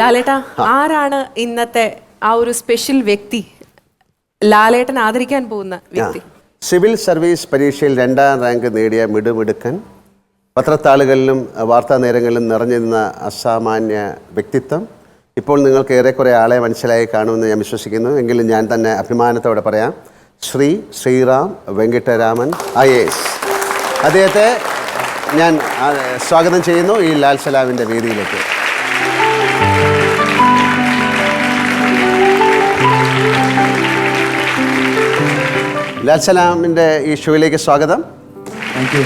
ലാലേട്ട ആരാണ് ഇന്നത്തെ ആ ഒരു സ്പെഷ്യൽ വ്യക്തി? ലാലേട്ടൻ ആദരിക്കാൻ പോകുന്ന വ്യക്തി. സിവിൽ സർവീസ് പരീക്ഷയിൽ രണ്ടാം റാങ്ക് നേടിയ മിടുമിടുക്കൻ പത്രത്താളുകളിലും വാർത്താ നേരങ്ങളിലും നിറഞ്ഞിരുന്ന അസാമാന്യ വ്യക്തിത്വം. ഇപ്പോൾ നിങ്ങൾക്ക് ഏറെക്കുറെ ആളെ മനസ്സിലായി കാണുമെന്ന് ഞാൻ വിശ്വസിക്കുന്നു. എങ്കിലും ഞാൻ തന്നെ അഭിമാനത്തോടെ പറയാം. ശ്രീ ശ്രീറാം വെങ്കിട്ടരാമൻ ഐ എസ് അദ്ദേഹത്തെ ഞാൻ സ്വാഗതം ചെയ്യുന്നു ഈ ലാൽ സലാമിന്റെ വേദിയിലേക്ക്. ലാൽ സലാമിന്റെ ഈ ഷോയിലേക്ക് സ്വാഗതം. താങ്ക് യു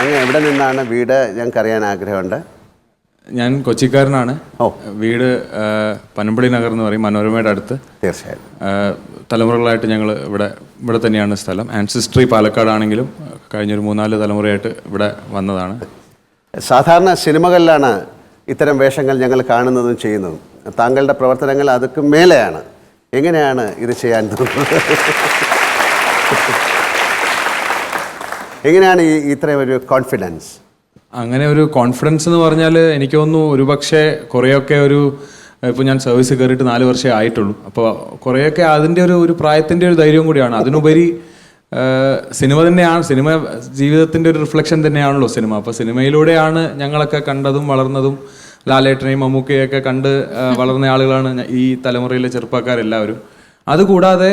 അങ്ങ് എവിടെ നിന്നാണ് വീട് ഞങ്ങൾക്ക് അറിയാൻ ആഗ്രഹമുണ്ട്? ഞാൻ കൊച്ചിക്കാരനാണ്. ഓ. വീട് പനമ്പള്ളി നഗർ എന്ന് പറയും മനോരമയുടെ അടുത്ത്. തീർച്ചയായും. തലമുറകളായിട്ട് ഞങ്ങൾ ഇവിടെ ഇവിടെ തന്നെയാണ് സ്ഥലം. ആൻസിസ്ട്രി പാലക്കാടാണെങ്കിലും കഴിഞ്ഞൊരു മൂന്നാൽ തലമുറയായിട്ട് ഇവിടെ വന്നതാണ്. സാധാരണ സിനിമകളിലാണ് ഇത്തരം വേഷങ്ങൾ ഞങ്ങൾ കാണുന്നതും ചെയ്യുന്നതും. താങ്കളുടെ പ്രവർത്തനങ്ങൾ അതൊക്കെ മേലെയാണ്. എങ്ങനെയാണ് ഇത് ചെയ്യാൻ എങ്ങനെയാണ് ഈ ഇത്രയും ഒരു കോൺഫിഡൻസ് അങ്ങനെ ഒരു കോൺഫിഡൻസ് എന്ന് പറഞ്ഞാൽ എനിക്ക് തോന്നുന്നു ഒരുപക്ഷെ കുറേയൊക്കെ ഒരു ഇപ്പോൾ ഞാൻ സർവീസ് കയറിയിട്ട് നാല് വർഷമേ ആയിട്ടുള്ളൂ. അപ്പോൾ കുറേയൊക്കെ അതിന്റെ ഒരു ഒരു പ്രായത്തിന്റെ ഒരു ധൈര്യവും കൂടിയാണ്. അതിനുപരി സിനിമ തന്നെയാണ് സിനിമ ജീവിതത്തിന്റെ ഒരു റിഫ്ലക്ഷൻ തന്നെയാണല്ലോ സിനിമ. അപ്പോൾ സിനിമയിലൂടെയാണ് ഞങ്ങളൊക്കെ കണ്ടതും വളർന്നതും ലാലേട്ടനെയും മമ്മൂക്കയൊക്കെ കണ്ട് വളർന്ന ആളുകളാണ് ഈ തലമുറയിലെ ചെറുപ്പക്കാരെല്ലാവരും. അതുകൂടാതെ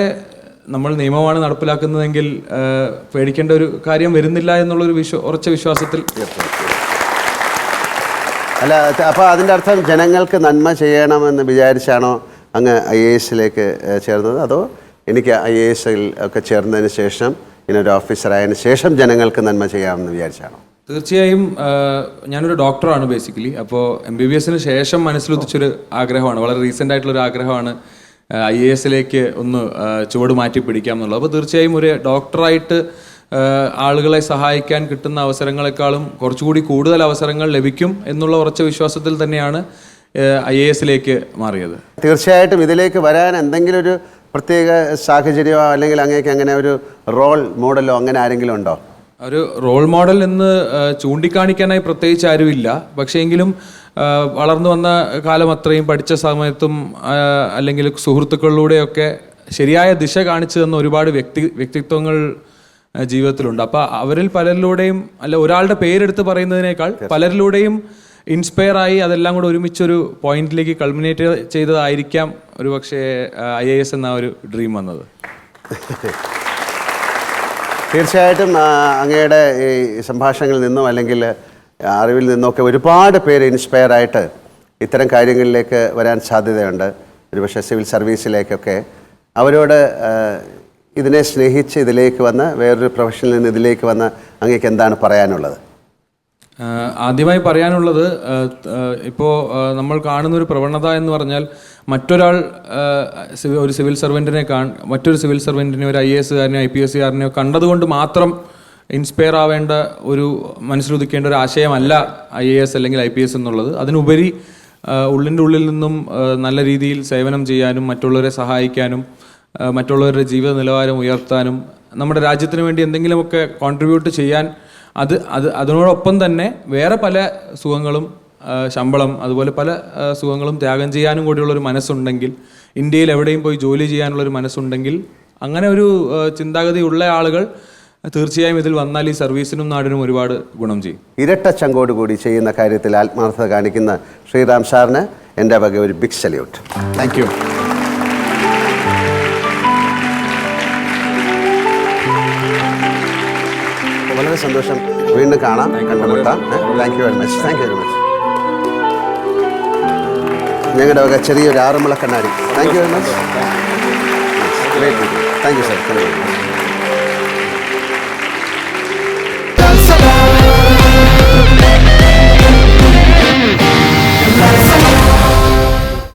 നമ്മൾ നിയമമാണ് നടപ്പിലാക്കുന്നതെങ്കിൽ പേടിക്കേണ്ട ഒരു കാര്യം വരുന്നില്ല എന്നുള്ളൊരു വിശ്വ ഉറച്ച വിശ്വാസത്തിൽ അല്ല അപ്പോൾ അതിന്റെ അർത്ഥം ജനങ്ങൾക്ക് നന്മ ചെയ്യണമെന്ന് വിചാരിച്ചാണോ അങ്ങ് ഐ എ എസിലേക്ക് ചേർന്നത്? അതോ എനിക്ക് ഐ എ എസിൽ ഒക്കെ ചേർന്നതിന് ശേഷം ഇങ്ങനൊരു ഓഫീസറായതിനു ശേഷം ജനങ്ങൾക്ക് നന്മ ചെയ്യാമെന്ന് വിചാരിച്ചാണോ? തീർച്ചയായും ഞാനൊരു ഡോക്ടറാണ് ബേസിക്കലി അപ്പോൾ എം ബി ബി എസിന് ശേഷം മനസ്സിലൊത്തിച്ചൊരു ആഗ്രഹമാണ്. വളരെ റീസെന്റ് ആയിട്ടുള്ളൊരു ആഗ്രഹമാണ് ഐ എ എസിലേക്ക് ഒന്ന് ചുവട് മാറ്റി പിടിക്കാം എന്നുള്ളത്. അപ്പോൾ തീർച്ചയായും ഒരു ഡോക്ടറായിട്ട് ആളുകളെ സഹായിക്കാൻ കിട്ടുന്ന അവസരങ്ങളെക്കാളും കുറച്ചുകൂടി കൂടുതൽ അവസരങ്ങൾ ലഭിക്കും എന്നുള്ള ഉറച്ച വിശ്വാസത്തിൽ തന്നെയാണ് ഐ എ എസിലേക്ക് മാറിയത്. തീർച്ചയായിട്ടും ഇതിലേക്ക് വരാൻ എന്തെങ്കിലും ഒരു പ്രത്യേക സാഹചര്യമോ അല്ലെങ്കിൽ അങ്ങേക്ക് അങ്ങനെ ഒരു റോൾ മോഡലോ അങ്ങനെ ആരെങ്കിലും ഉണ്ടോ? ഒരു റോൾ മോഡൽ എന്ന് ചൂണ്ടിക്കാണിക്കാനായി പ്രത്യേകിച്ച് ആരുമില്ല. പക്ഷേ എങ്കിലും വളർന്നു വന്ന കാലം അത്രയും പഠിച്ച സമയത്തും അല്ലെങ്കിൽ സുഹൃത്തുക്കളിലൂടെയൊക്കെ ശരിയായ ദിശ കാണിച്ചു തന്ന ഒരുപാട് വ്യക്തി വ്യക്തിത്വങ്ങൾ ജീവിതത്തിലുണ്ട്. അപ്പോൾ അവരിൽ പലരിലൂടെയും അല്ല ഒരാളുടെ പേരെടുത്ത് പറയുന്നതിനേക്കാൾ പലരിലൂടെയും ഇൻസ്പയർ ആയി അതെല്ലാം കൂടെ ഒരുമിച്ചൊരു പോയിന്റിലേക്ക് കൾമിനേറ്റ് ചെയ്തതായിരിക്കാം ഒരു പക്ഷേ ഐ എ എസ് എന്ന ഒരു ഡ്രീം വന്നത്. തീർച്ചയായിട്ടും അങ്ങയുടെ ഈ സംഭാഷണങ്ങളിൽ നിന്നും അല്ലെങ്കിൽ അറിവിൽ നിന്നൊക്കെ ഒരുപാട് പേര് ഇൻസ്പയർ ആയിട്ട് ഇത്തരം കാര്യങ്ങളിലേക്ക് വരാൻ സാധ്യതയുണ്ട്. ഒരുപക്ഷെ സിവിൽ സർവീസിലേക്കൊക്കെ. അവരോട് ഇതിനെ സ്നേഹിച്ച് ഇതിലേക്ക് വന്ന് വേറൊരു പ്രൊഫഷനിൽ നിന്ന് ഇതിലേക്ക് വന്ന് അങ്ങേക്ക് എന്താണ് പറയാനുള്ളത്? ആദ്യമായി പറയാനുള്ളത് ഇപ്പോൾ നമ്മൾ കാണുന്ന ഒരു പ്രവണത എന്ന് പറഞ്ഞാൽ മറ്റൊരാൾ ഒരു സിവിൽ സർവന്റിനെ കാ മറ്റൊരു സിവിൽ സർവന്റിനെ ഒരു ഐ എ എസുകാരനെയോ ഐ പി എസ് കാരനെയോ കണ്ടതുകൊണ്ട് മാത്രം ഇൻസ്പയർ ആവേണ്ട ഒരു മനസ്സിലുദിക്കേണ്ട ഒരു ആശയമല്ല ഐ എ എസ് അല്ലെങ്കിൽ ഐ പി എസ് എന്നുള്ളത്. അതിനുപരി ഉള്ളിന്റെ ഉള്ളിൽ നിന്നും നല്ല രീതിയിൽ സേവനം ചെയ്യാനും മറ്റുള്ളവരെ സഹായിക്കാനും മറ്റുള്ളവരുടെ ജീവിത നിലവാരം ഉയർത്താനും നമ്മുടെ രാജ്യത്തിന് വേണ്ടി എന്തെങ്കിലുമൊക്കെ കോൺട്രിബ്യൂട്ട് ചെയ്യാൻ അത് അത് അതിനോടൊപ്പം തന്നെ വേറെ പല സുഖങ്ങളും ശമ്പളം അതുപോലെ പല സുഖങ്ങളും ത്യാഗം ചെയ്യാനും കൂടിയുള്ള ഒരു മനസ്സുണ്ടെങ്കിൽ ഇന്ത്യയിൽ എവിടെയും പോയി ജോലി ചെയ്യാനുള്ള ഒരു മനസ്സുണ്ടെങ്കിൽ അങ്ങനെ ഒരു ചിന്താഗതി ഉള്ള ആളുകൾ തീർച്ചയായും ഇതിൽ വന്നാൽ ഈ സർവീസിനും നാടിനും ഒരുപാട് ഗുണം ചെയ്യും. ഇരട്ട ചങ്കോട് കൂടി ചെയ്യുന്ന കാര്യത്തിൽ ആത്മാർത്ഥത കാണിക്കുന്ന ശ്രീറാം സാറിന് എന്റെ വക ഒരു ബിഗ് സല്യൂട്ട് താങ്ക് വളരെ സന്തോഷം. വീണ്ടും കാണാം. കണ്ടുമുട്ടാം. Thank you very much thank you very much ഞങ്ങളുടെ വക ചെറിയൊരു ആറന്മുള കണ്ണാടി. Thank you very much thank you sir